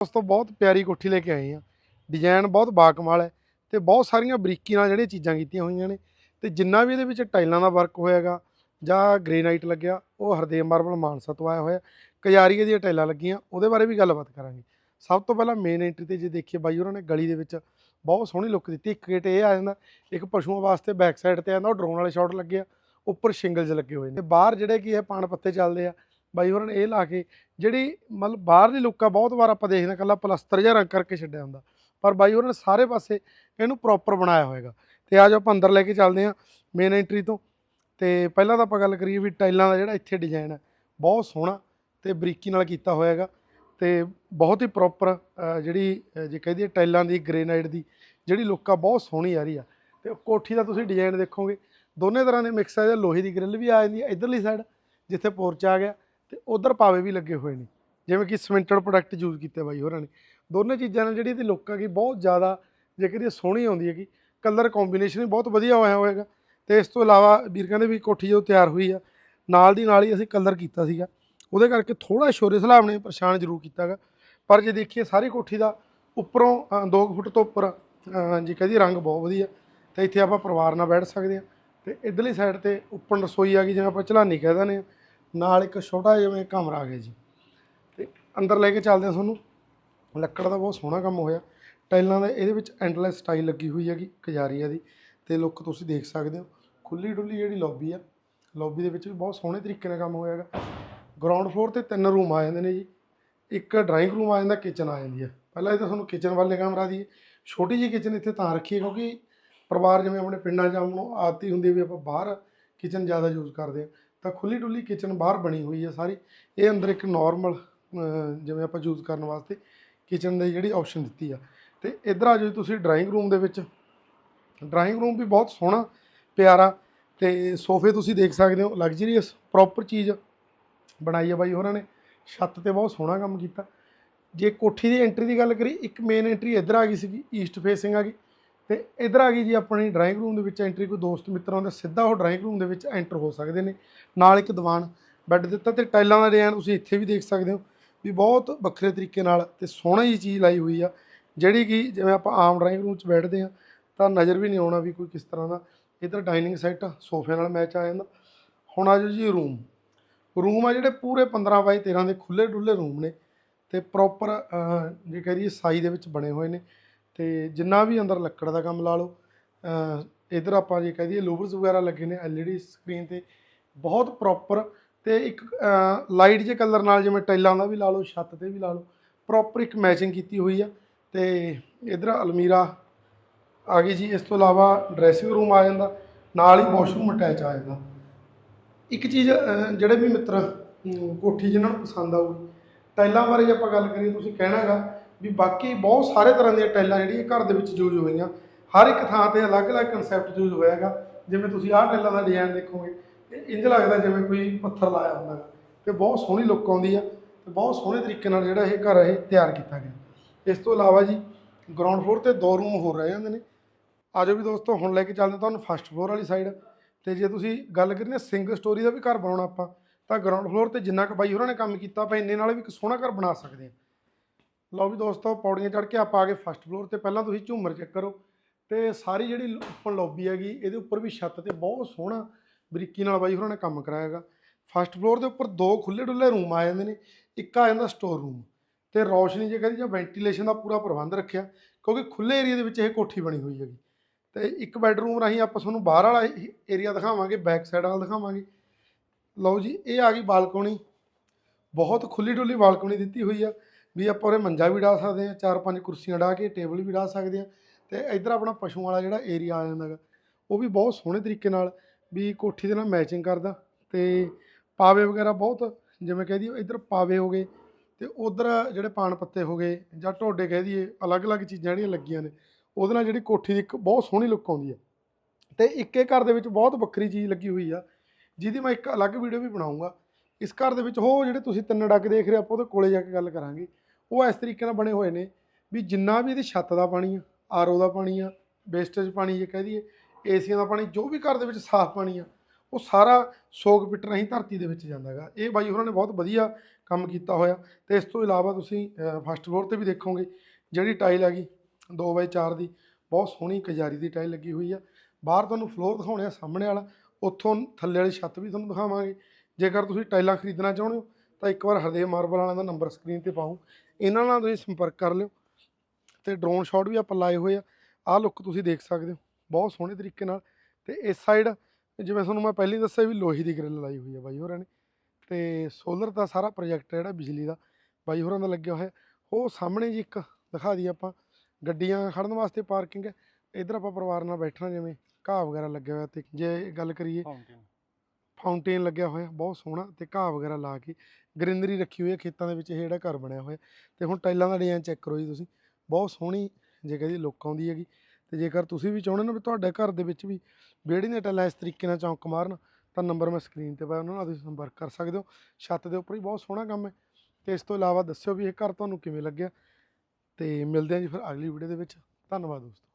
ਉਸ ਤੋਂ ਬਹੁਤ ਪਿਆਰੀ ਕੋਠੀ ਲੈ ਕੇ ਆਏ ਆ ਡਿਜ਼ਾਈਨ ਬਹੁਤ ਬਾਕਮਾਲ ਹੈ ਤੇ ਬਹੁਤ ਸਾਰੀਆਂ ਬਰੀਕੀ ਨਾਲ ਜਿਹੜੀਆਂ ਚੀਜ਼ਾਂ ਕੀਤੀਆਂ ਹੋਈਆਂ ਨੇ ਤੇ ਜਿੰਨਾ ਵੀ ਇਹਦੇ ਵਿੱਚ ਟਾਈਲਾਂ ਦਾ ਵਰਕ ਹੋਇਆਗਾ ਜਾਂ ਗ੍ਰੇਨਾਈਟ ਲੱਗਿਆ, ਉਹ ਹਰਦੇਵ ਮਾਰਬਲ ਮਾਨਸਾ ਤੋਂ ਆਇਆ ਹੋਇਆ। ਕਜਾਰੀਏ ਦੀਆਂ ਟਾਈਲਾਂ ਲੱਗੀਆਂ, ਉਹਦੇ ਬਾਰੇ ਵੀ ਗੱਲਬਾਤ ਕਰਾਂਗੇ। ਸਭ ਤੋਂ ਪਹਿਲਾਂ ਮੇਨ ਐਂਟਰੀ ਤੇ ਜੇ ਦੇਖੀਏ ਬਾਈ, ਉਹਨਾਂ ਨੇ ਗਲੀ ਦੇ ਵਿੱਚ ਬਹੁਤ ਸੋਹਣੀ ਲੁੱਕ ਦਿੱਤੀ। ਇੱਕ ਗੇਟ ਇਹ ਆ ਜਾਂਦਾ, ਇੱਕ ਪਸ਼ੂਆਂ ਵਾਸਤੇ ਬੈਕ ਸਾਈਡ ਤੇ ਆਂਦਾ ਉਹ ਡਰੋਨ ਵਾਲੇ ਸ਼ਾਟ ਲੱਗੇ ਆ, ਉੱਪਰ ਸ਼ਿੰਗਲਸ ਲੱਗੇ ਹੋਏ ਨੇ। ਤੇ ਬਾਹਰ ਜਿਹੜੇ ਕੀ ਹੈ ਪਾਣ ਪੱਤੇ ਚੱਲਦੇ ਆ ਬਾਈ ਹੋਰਾਂ ਨੇ ਇਹ ਲਾ ਕੇ ਜਿਹੜੀ ਮਤਲਬ ਬਾਹਰਲੀ ਲੁੱਕ ਆ ਬਹੁਤ ਵਾਰ ਆਪਾਂ ਦੇਖਦੇ ਹਾਂ ਕੱਲਾ ਪਲਸਤਰ ਜਿਹਾ ਰੰਗ ਕਰਕੇ ਛੱਡਿਆ ਹੁੰਦਾ। ਪਰ ਬਾਈ ਹੋਰਾਂ ਨੇ ਸਾਰੇ ਪਾਸੇ ਇਹਨੂੰ ਪ੍ਰੋਪਰ ਬਣਾਇਆ ਹੋਏਗਾ। ਤੇ ਆਜੋ ਆਪਾਂ ਅੰਦਰ ਲੈ ਕੇ ਚੱਲਦੇ ਹਾਂ ਮੇਨ ਐਂਟਰੀ ਤੋਂ। ਤੇ ਪਹਿਲਾਂ ਤਾਂ ਆਪਾਂ ਗੱਲ ਕਰੀਏ ਵੀ ਟਾਈਲਾਂ ਦਾ ਜਿਹੜਾ ਇੱਥੇ ਡਿਜ਼ਾਈਨ ਹੈ ਬਹੁਤ ਸੋਹਣਾ ਤੇ ਬਰੀਕੀ ਨਾਲ ਕੀਤਾ ਹੋਇਆ ਹੋਇਆਗਾ। ਤੇ ਬਹੁਤ ਹੀ ਪ੍ਰੋਪਰ ਜਿਹੜੀ ਅ, ਜੇ ਕਹਦੇ ਟਾਈਲਾਂ ਦੀ ਗ੍ਰੇਨਾਈਟ ਦੀ ਜਿਹੜੀ ਲੁੱਕ ਆ ਬਹੁਤ ਸੋਹਣੀ ਆ ਰਹੀ ਆ। ਤੇ ਕੋਠੀ ਦਾ ਤੁਸੀਂ ਡਿਜ਼ਾਈਨ ਦੇਖੋਗੇ ਦੋਨੇ ਤਰ੍ਹਾਂ ਦੇ ਮਿਕਸ ਆ ਲੋਹੇ ਦੀ ਗ੍ਰਿਲ ਵੀ ਆ ਜਾਂਦੀ ਹੈ ਇਧਰਲੀ ਸਾਈਡ ਜਿੱਥੇ ਪੋਰਚ ਆ ਗਿਆ। ਤੇ ਉਧਰ ਪਾਵੇ ਵੀ ਲੱਗੇ ਹੋਏ ਨੇ। ਜਿਵੇਂ ਕਿ ਸਿਮੈਂਟਡ ਪ੍ਰੋਡਕਟ ਯੂਜ਼ ਕੀਤੇ ਬਾਈ ਹੋਰਾਂ ਨੇ। ਦੋਨੇ ਚੀਜ਼ਾਂ ਨਾਲ ਜਿਹੜੀ ਇਹਦੀ ਲੁੱਕ ਹੈਗੀ ਬਹੁਤ ਜ਼ਿਆਦਾ ਜੇ ਕਹਦੇ ਸੋਹਣੀ ਆਉਂਦੀ ਹੈਗੀ ਕਲਰ ਕੰਬੀਨੇਸ਼ਨ ਵੀ ਬਹੁਤ ਵਧੀਆ ਹੋਇਆ ਹੋਏਗਾ। ਤੇ ਇਸ ਤੋਂ ਇਲਾਵਾ ਵੀਰ ਕਹਿੰਦੇ ਵੀ ਕੋਠੀ ਜਦੋਂ ਤਿਆਰ ਹੋਈ ਆ ਨਾਲ ਦੀ ਨਾਲ ਹੀ ਅਸੀਂ ਕਲਰ ਕੀਤਾ ਸੀਗਾ। ਉਹਦੇ ਕਰਕੇ ਥੋੜਾ ਸ਼ੋਰੇ ਸਲਾਬ ਨੇ ਪਰੇਸ਼ਾਨ ਜ਼ਰੂਰ ਕੀਤਾਗਾ। ਪਰ ਜੇ ਦੇਖੀਏ ਸਾਰੀ ਕੋਠੀ ਦਾ ਉੱਪਰੋਂ 2 ਫੁੱਟ ਤੋਂ ਉੱਪਰ ਅ, ਜੇ ਕਹਦੀ ਰੰਗ ਬਹੁਤ ਵਧੀਆ ਤੇ ਇੱਥੇ ਆਪਾਂ ਪਰਿਵਾਰ ਨਾਲ ਬੈਠ ਸਕਦੇ ਆ ਤੇ ਇਧਰਲੀ ਸਾਈਡ ਤੇ ਉੱਪਰ ਰਸੋਈ ਆ ਗਈ ਜਿਵੇਂ ਆਪਾਂ ਚਲਾਨੀ ਕਹਿ ਦਿੰਦੇ ਆ ਨਾਲ ਇੱਕ ਛੋਟਾ ਜਿਵੇਂ ਕਮਰਾ ਆ ਗਿਆ ਜੀ। ਤੇ ਅੰਦਰ ਲੈ ਕੇ ਚੱਲਦੇ ਆ ਤੁਹਾਨੂੰ। ਲੱਕੜ ਦਾ ਬਹੁਤ ਸੋਹਣਾ ਕੰਮ ਹੋਇਆ। ਟਾਈਲਾਂ ਦਾ, ਇਹਦੇ ਵਿੱਚ ਐਂਡਲੈਸ ਸਟਾਈਲ ਲੱਗੀ ਹੋਈ ਹੈਗੀ ਕਜਾਰੀਆ ਦੀ। ਤੇ ਲੁੱਕ ਤੁਸੀਂ ਦੇਖ ਸਕਦੇ ਹੋ ਖੁੱਲੀ ਡੁੱਲੀ ਜਿਹੜੀ ਲੌਬੀ ਆ ਲੌਬੀ ਦੇ ਵਿੱਚ ਵੀ ਬਹੁਤ ਸੋਹਣੇ ਤਰੀਕੇ ਨਾਲ ਕੰਮ ਹੋਇਆ ਹੈਗਾ। ਗਰਾਊਂਡ ਫਲੋਰ ਤੇ ਤਿੰਨ ਰੂਮ ਆ ਜਾਂਦੇ ਨੇ ਜੀ। ਇੱਕ ਡਰਾਇੰਗ ਰੂਮ ਆ ਜਾਂਦਾ ਕਿਚਨ ਆ ਜਾਂਦੀ ਹੈ ਪਹਿਲਾਂ ਇਹ ਤਾਂ ਤੁਹਾਨੂੰ ਕਿਚਨ ਵੱਲ ਕਮਰਾ ਦੀ ਛੋਟੀ ਜਿਹੀ ਕਿਚਨ ਇੱਥੇ ਤਾਂ ਰੱਖੀ ਹੈ ਕਿਉਂਕਿ ਪਰਿਵਾਰ ਜਿਵੇਂ ਆਪਣੇ ਪਿੰਡਾਂ 'ਚ ਨੂੰ ਆਦਤੀ ਹੁੰਦੀ ਹੈ ਵੀ ਆਪਾਂ ਬਾਹਰ ਕਿਚਨ ਜ਼ਿਆਦਾ ਯੂਜ਼ ਕਰਦੇ ਹਾਂ। ਤਾਂ ਖੁੱਲੀ ਡੁੱਲੀ ਕਿਚਨ ਬਾਹਰ ਬਣੀ ਹੋਈ ਹੈ ਸਾਰੀ। ਇਹ ਅੰਦਰ ਇੱਕ ਨਾਰਮਲ ਜਿਵੇਂ ਆਪਾਂ ਯੂਜ਼ ਕਰਨ ਵਾਸਤੇ ਕਿਚਨ ਦੀ ਜਿਹੜੀ ਆਪਸ਼ਨ ਦਿੱਤੀ ਆ। ਤੇ ਇੱਧਰ ਆ ਜਾਓ ਤੁਸੀਂ ਡਰਾਇੰਗ ਰੂਮ ਦੇ ਵਿੱਚ। ਡਰਾਇੰਗ ਰੂਮ ਵੀ ਬਹੁਤ ਸੋਹਣਾ, ਪਿਆਰਾ ਤੇ ਸੋਫੇ ਤੁਸੀਂ ਦੇਖ ਸਕਦੇ ਹੋ ਲਗਜ਼ਰੀਅਸ ਪ੍ਰੋਪਰ ਚੀਜ਼ ਬਣਾਈ ਹੈ ਬਾਈ ਹੋਰਾਂ ਨੇ। ਛੱਤ ਤੇ ਬਹੁਤ ਸੋਹਣਾ ਕੰਮ ਕੀਤਾ। ਜੇ ਕੋਠੀ ਦੀ ਐਂਟਰੀ ਦੀ ਗੱਲ ਕਰੀ, ਇੱਕ ਮੇਨ ਐਂਟਰੀ ਇੱਧਰ ਆ ਗਈ ਸੀਗੀ ਈਸਟ ਫੇਸਿੰਗ ਆ ਗਈ। ਤੇ ਇੱਧਰ ਆ ਗਈ ਜੀ ਆਪਣੀ ਡਰਾਇੰਗ ਰੂਮ ਦੇ ਵਿੱਚ ਐਂਟਰੀ ਕੋਈ ਦੋਸਤ ਮਿੱਤਰਾਂ ਦਾ ਸਿੱਧਾ ਉਹ ਡਰਾਇੰਗ ਰੂਮ ਦੇ ਵਿੱਚ ਐਂਟਰ ਹੋ ਸਕਦੇ ਨੇ। ਨਾਲ ਇੱਕ ਦੀਵਾਨ ਬੈੱਡ ਦਿੱਤਾ ਤੇ ਟਾਈਲਾਂ ਦਾ ਡਿਜ਼ਾਈਨ ਤੁਸੀਂ ਇੱਥੇ ਵੀ ਦੇਖ ਸਕਦੇ ਹੋ ਵੀ ਬਹੁਤ ਵੱਖਰੇ ਤਰੀਕੇ ਨਾਲ ਤੇ ਸੋਹਣੀ ਜੀ ਚੀਜ਼ ਲਾਈ ਹੋਈ ਆ, ਜਿਹੜੀ ਕਿ ਜਿਵੇਂ ਆਪਾਂ ਆਮ ਡਰਾਇੰਗ ਰੂਮ 'ਚ ਬੈਠਦੇ ਆ ਤਾਂ ਨਜ਼ਰ ਵੀ ਨਹੀਂ ਆਉਣਾ ਵੀ ਕੋਈ ਕਿਸ ਤਰ੍ਹਾਂ ਦਾ। ਇੱਧਰ ਡਾਈਨਿੰਗ ਸੈੱਟ ਸੋਫੇ ਨਾਲ ਮੈਚ ਆ ਜਾਂਦਾ। ਹੁਣ ਆ ਜਾਓ ਜੀ ਰੂਮ ਰੂਮ ਆ ਜਿਹੜੇ ਪੂਰੇ 15 ਬਾਈ 13 ਦੇ ਖੁੱਲੇ ਡੁੱਲੇ ਰੂਮ ਨੇ ਤੇ ਪ੍ਰੋਪਰ ਜੇ ਕਰੀਏ ਸਾਈ ਦੇ ਵਿੱਚ ਬਣੇ ਹੋਏ ਨੇ। ਤੇ ਜਿੰਨਾ ਵੀ ਅੰਦਰ ਲੱਕੜ ਦਾ ਕੰਮ ਲਾ ਲਓ ਇਧਰ ਆਪਾਂ ਜੇ ਕਹਿ ਦਈਏ ਲੂਬਰਸ ਵਗੈਰਾ ਲੱਗੇ ਨੇ ਐਲਈਡੀ ਸਕਰੀਨ ਤੇ, ਬਹੁਤ ਪ੍ਰੋਪਰ ਤੇ ਇੱਕ ਲਾਈਟ ਜੇ ਕਲਰ ਨਾਲ ਜਿਵੇਂ ਟਾਈਲਾਂ ਦਾ ਵੀ ਲਾ ਲਓ, ਛੱਤ ਤੇ ਵੀ ਲਾ ਲਓ ਪ੍ਰੋਪਰ ਇੱਕ ਮੈਚਿੰਗ ਕੀਤੀ ਹੋਈ ਆ। ਤੇ ਇਧਰ ਅਲਮੀਰਾ ਆ ਗਈ ਜੀ, ਇਸ ਤੋਂ ਇਲਾਵਾ ਡਰੈਸਿੰਗ ਰੂਮ ਆ ਜਾਂਦਾ, ਨਾਲ ਹੀ ਵਾਸ਼ਰੂਮ ਅਟੈਚ ਆ ਜਾਂਦਾ। ਇੱਕ ਚੀਜ਼ ਜਿਹੜੇ ਵੀ ਮਿੱਤਰ ਕੋਠੀ ਜਿਹਨਾਂ ਨੂੰ ਪਸੰਦ ਆਊਗੀ, ਟਾਈਲਾਂ ਬਾਰੇ ਜੇ ਆਪਾਂ ਗੱਲ ਕਰੀਏ, ਤੁਸੀਂ ਕਹਿਣਾਗਾ ਵੀ ਬਾਕੀ ਬਹੁਤ ਸਾਰੇ ਤਰ੍ਹਾਂ ਦੀਆਂ ਟਾਈਲਾਂ ਜਿਹੜੀਆਂ ਘਰ ਦੇ ਵਿੱਚ ਯੂਜ਼ ਹੋਈਆਂ, ਹਰ ਇੱਕ ਥਾਂ ਤੇ ਅਲੱਗ-ਅਲੱਗ ਕਨਸੈਪਟ ਯੂਜ਼ ਹੋਇਆਗਾ ਜਿਵੇਂ ਤੁਸੀਂ ਆਹ ਟਾਈਲਾਂ ਦਾ ਡਿਜ਼ਾਈਨ ਦੇਖੋਗੇ, ਇਹ ਇੰਜ ਲੱਗਦਾ ਜਿਵੇਂ ਕੋਈ ਪੱਥਰ ਲਾਇਆ ਹੁੰਦਾ ਗਾ ਤੇ ਬਹੁਤ ਸੋਹਣੀ ਲੁੱਕ ਆਉਂਦੀ ਆ ਤੇ ਬਹੁਤ ਸੋਹਣੇ ਤਰੀਕੇ ਨਾਲ ਜਿਹੜਾ ਇਹ ਘਰ ਇਹ ਤਿਆਰ ਕੀਤਾ ਗਿਆ। ਇਸ ਤੋਂ ਇਲਾਵਾ ਜੀ ਗਰਾਊਂਡ ਫਲੋਰ ਤੇ ਦੋ ਰੂਮ ਹੋਰ ਰਹਿ ਜਾਂਦੇ ਨੇ। ਆਜੋ ਵੀ ਦੋਸਤੋ, ਹੁਣ ਲੈ ਕੇ ਚੱਲਦੇ ਤੁਹਾਨੂੰ ਫਸਟ ਫਲੋਰ ਵਾਲੀ ਸਾਈਡ ਤੇ ਜੇ ਤੁਸੀਂ ਗੱਲ ਕਰੀਏ ਸਿੰਗਲ ਸਟੋਰੀ ਦਾ ਵੀ ਘਰ ਬਣਾਉਣਾ ਆਪਾਂ, ਤਾਂ ਗਰਾਊਂਡ ਫਲੋਰ ਤੇ ਜਿੰਨਾ ਕੁ ਬਾਈ ਹੋਰਾਂ ਨੇ ਕੰਮ ਕੀਤਾ, ਆਪਾਂ ਇੰਨੇ ਨਾਲ ਵੀ ਇੱਕ ਸੋਹਣਾ ਘਰ ਬਣਾ ਸਕਦੇ ਹਾਂ। ਲਓ ਵੀ ਦੋਸਤੋ, ਪੌੜੀਆਂ ਚੜ੍ਹ ਕੇ ਆਪਾਂ ਆ ਗਏ ਫਸਟ ਫਲੋਰ ਤੇ। ਪਹਿਲਾਂ ਤੁਸੀਂ ਝੂਮਰ ਚੈੱਕ ਕਰੋ ਤੇ ਸਾਰੀ ਜਿਹੜੀ ਓਪਨ ਲੌਬੀ ਹੈਗੀ, ਇਹਦੇ ਉੱਪਰ ਵੀ ਛੱਤ ਤੇ ਬਹੁਤ ਸੋਹਣਾ ਬਰੀਕੀ ਨਾਲ ਬਾਈ ਹੋਰਾਂ ਨੇ ਕੰਮ ਕਰਾਇਆ ਹੈਗਾ। ਫਸਟ ਫਲੋਰ ਦੇ ਉੱਪਰ ਦੋ ਖੁੱਲੇ ਡੁੱਲੇ ਰੂਮ ਆ ਜਾਂਦੇ ਨੇ, ਇੱਕ ਆ ਜਾਂਦਾ ਸਟੋਰ ਰੂਮ ਤੇ ਰੌਸ਼ਨੀ ਜੇ ਕਹਿੰਦੀ ਜਾਂ ਵੈਂਟੀਲੇਸ਼ਨ ਦਾ ਪੂਰਾ ਪ੍ਰਬੰਧ ਰੱਖਿਆ, ਕਿਉਂਕਿ ਖੁੱਲੇ ਏਰੀਆ ਦੇ ਵਿੱਚ ਇਹ ਕੋਠੀ ਬਣੀ ਹੋਈ ਹੈਗੀ। ਤੇ ਇੱਕ ਬੈੱਡਰੂਮ ਰਾਹੀਂ ਆਪਾਂ ਤੁਹਾਨੂੰ ਬਾਹਰ ਵਾਲਾ ਏਰੀਆ ਦਿਖਾਵਾਂਗੇ ਬੈਕ ਸਾਈਡ ਵਾਲਾ ਦਿਖਾਵਾਂਗੇ। ਲਓ ਜੀ, ਇਹ ਆ ਗਈ ਬਾਲਕੋਨੀ। ਬਹੁਤ ਖੁੱਲੀ ਡੁੱਲੀ ਬਾਲਕੋਨੀ ਦਿੱਤੀ ਹੋਈ ਆ। ਵੀ ਆਪਾਂ ਉਰੇ ਮੰਜਾ ਵੀ ਡਾ ਸਕਦੇ ਆ ਚਾਰ ਪੰਜ ਕੁਰਸੀਆਂ ਡਾ ਕੇ ਟੇਬਲ ਵੀ ਡਾ ਸਕਦੇ ਆ ਤੇ ਇੱਧਰ ਆਪਣਾ ਪਸ਼ੂਆਂ ਵਾਲਾ ਜਿਹੜਾ ਏਰੀਆ ਆ ਜਾਂਦਾ ਗਾ, ਉਹ ਵੀ ਬਹੁਤ ਸੋਹਣੇ ਤਰੀਕੇ ਨਾਲ ਵੀ ਕੋਠੀ ਦੇ ਨਾਲ ਮੈਚਿੰਗ ਕਰਦਾ ਤੇ ਪਾਵੇ ਵਗੈਰਾ ਬਹੁਤ, ਜਿਵੇਂ ਕਹਿ ਦਈਏ ਇੱਧਰ ਪਾਵੇ ਹੋ ਗਏ ਤੇ ਉਧਰ ਜਿਹੜੇ ਪਾਣ ਪੱਤੇ ਹੋ ਗਏ ਜਾਂ ਢੋਡੇ ਕਹਿ ਦਈਏ, ਅਲੱਗ-ਅਲੱਗ ਚੀਜ਼ਾਂ ਜਿਹੜੀਆਂ ਲੱਗੀਆਂ ਨੇ, ਉਹਦੇ ਨਾਲ ਜਿਹੜੀ ਕੋਠੀ ਦੀ ਇੱਕ ਬਹੁਤ ਸੋਹਣੀ ਲੁੱਕ ਆਉਂਦੀ ਹੈ ਤੇ ਇੱਕੇ ਘਰ ਦੇ ਵਿੱਚ ਬਹੁਤ ਵੱਖਰੀ ਚੀਜ਼ ਲੱਗੀ ਹੋਈ ਆ, ਜਿਹਦੀ ਮੈਂ ਇੱਕ ਅਲੱਗ ਵੀਡੀਓ ਵੀ ਬਣਾਉਂਗਾ ਇਸ ਘਰ ਦੇ ਵਿੱਚ ਉਹ ਜਿਹੜੇ ਤੁਸੀਂ ਤਿੰਨ ਡੱਕ ਦੇਖ ਰਹੇ ਆਪਾਂ ਉਹਦੇ ਕੋਲੇ ਜਾ ਕੇ ਗੱਲ ਕਰਾਂਗੇ। ਉਹ ਇਸ ਤਰੀਕੇ ਨਾਲ ਬਣੇ ਹੋਏ ਨੇ ਵੀ ਜਿੰਨਾ ਵੀ ਇਹਦੀ ਛੱਤ ਦਾ ਪਾਣੀ ਆ ਆਰਓ ਦਾ ਪਾਣੀ ਆ, ਵੇਸਟੇਜ ਪਾਣੀ ਜੇ ਕਹਿ ਦਈਏ, ਏਸੀਆਂ ਦਾ ਪਾਣੀ, ਜੋ ਵੀ ਘਰ ਦੇ ਵਿੱਚ ਸਾਫ਼ ਪਾਣੀ ਆ, ਉਹ ਸਾਰਾ ਸੋਗ ਪਿੱਟ ਰਾਹੀਂ ਧਰਤੀ ਦੇ ਵਿੱਚ ਜਾਂਦਾ ਹੈਗਾ। ਇਹ ਬਾਈ ਹੋਰਾਂ ਨੇ ਬਹੁਤ ਵਧੀਆ ਕੰਮ ਕੀਤਾ ਹੋਇਆ ਤੇ ਇਸ ਤੋਂ ਇਲਾਵਾ ਤੁਸੀਂ ਫਸਟ ਫਲੋਰ ਤੇ ਵੀ ਦੇਖੋਗੇ, ਜਿਹੜੀ ਟਾਈਲ ਹੈਗੀ 2x4 ਦੀ, ਬਹੁਤ ਸੋਹਣੀ ਕਜਾਰੀ ਦੀ ਟਾਈਲ ਲੱਗੀ ਹੋਈ ਆ। ਬਾਹਰ ਤੁਹਾਨੂੰ ਫਲੋਰ ਦਿਖਾਉਣੇ ਆ, ਸਾਹਮਣੇ ਵਾਲਾ, ਉੱਥੋਂ ਥੱਲੇ ਵਾਲੀ ਛੱਤ ਵੀ ਤੁਹਾਨੂੰ ਦਿਖਾਵਾਂਗੇ। ਜੇਕਰ ਤੁਸੀਂ ਟਾਈਲਾਂ ਖਰੀਦਣਾ ਚਾਹੁੰਦੇ ਹੋ, ਤਾਂ ਇੱਕ ਵਾਰ ਹਰਦੇਵ ਮਾਰਬਲ ਵਾਲਿਆਂ ਦਾ ਨੰਬਰ ਸਕਰੀਨ ਤੇ ਪਾਉ ਇਹਨਾਂ ਨਾਲ ਤੁਸੀਂ ਸੰਪਰਕ ਕਰ ਲਿਓ ਤੇ ਡਰੋਨ ਸ਼ਾਟ ਵੀ ਆਪਾਂ ਲਾਏ ਹੋਏ ਆ। ਆਹ ਲੁੱਕ ਤੁਸੀਂ ਦੇਖ ਸਕਦੇ ਹੋ, ਬਹੁਤ ਸੋਹਣੇ ਤਰੀਕੇ ਨਾਲ। ਤੇ ਇਸ ਸਾਈਡ ਜਿਵੇਂ ਤੁਹਾਨੂੰ ਮੈਂ ਪਹਿਲਾਂ ਦੱਸਿਆ ਵੀ ਲੋਹੇ ਦੀ ਗ੍ਰਿਲ ਲਾਈ ਹੋਈ ਆ ਬਾਈ ਹੋਰਾਂ ਨੇ। ਤੇ ਸੋਲਰ ਦਾ ਸਾਰਾ ਪ੍ਰੋਜੈਕਟ ਜਿਹੜਾ ਬਿਜਲੀ ਦਾ, ਬਾਈ ਹੋਰਾਂ ਦਾ ਲੱਗਿਆ ਹੋਇਆ। ਉਹ ਸਾਹਮਣੇ ਜੀ ਇੱਕ ਦਿਖਾ ਦਈਏ ਆਪਾਂ, ਗੱਡੀਆਂ ਖੜਨ ਵਾਸਤੇ ਪਾਰਕਿੰਗ ਹੈ। ਇਧਰ ਆਪਾਂ ਪਰਿਵਾਰ ਨਾਲ ਬੈਠਣਾ ਜਿਵੇਂ ਘਾਹ ਵਗੈਰਾ ਲੱਗਿਆ ਹੋਇਆ ਤੇ ਜੇ ਗੱਲ ਕਰੀਏ ਫਾਊਂਟੇਨ ਲੱਗਿਆ ਹੋਇਆ, ਬਹੁਤ ਸੋਹਣਾ ਤੇ ਘਾਹ ਵਗੈਰਾ ਲਾ ਕੇ ਗ੍ਰੀਨਰੀ ਰੱਖੀ ਹੋਈ ਹੈ, ਖੇਤਾਂ ਦੇ ਵਿੱਚ ਇਹ ਜਿਹੜਾ ਘਰ ਬਣਿਆ ਹੋਇਆ ਤੇ ਹੁਣ ਟਾਈਲਾਂ ਦਾ ਡਿਜ਼ਾਈਨ ਚੈੱਕ ਕਰੋ ਜੀ ਤੁਸੀਂ, ਬਹੁਤ ਸੋਹਣੀ ਜਗ੍ਹਾ ਦੀ ਲੁੱਕ ਆਉਂਦੀ ਹੈਗੀ ਤੇ ਜੇਕਰ ਤੁਸੀਂ ਵੀ ਚਾਹੁੰਦੇ ਹੋ ਵੀ ਤੁਹਾਡੇ ਘਰ ਦੇ ਵਿੱਚ ਵੀ ਵਿਹੜੇ ਦੀਆਂ ਟਾਈਲਾਂ ਇਸ ਤਰੀਕੇ ਨਾਲ ਚੌਂਕ ਮਾਰਨ, ਤਾਂ ਨੰਬਰ ਮੈਂ ਸਕਰੀਨ ਤੇ ਪਾਇਆ, ਉਹਨਾਂ ਨਾਲ ਤੁਸੀਂ ਸੰਪਰਕ ਕਰ ਸਕਦੇ ਹੋ, ਛੱਤ ਦੇ ਉੱਪਰ ਹੀ ਬਹੁਤ ਸੋਹਣਾ ਕੰਮ ਹੈ ਤੇ ਇਸ ਤੋਂ ਇਲਾਵਾ ਦੱਸਿਓ ਵੀ ਇਹ ਘਰ ਤੁਹਾਨੂੰ ਕਿਵੇਂ ਲੱਗਿਆ ਤੇ ਮਿਲਦੇ ਹਾਂ ਜੀ ਫਿਰ ਅਗਲੀ ਵੀਡੀਓ ਦੇ ਵਿੱਚ, ਧੰਨਵਾਦ ਦੋਸਤੋ।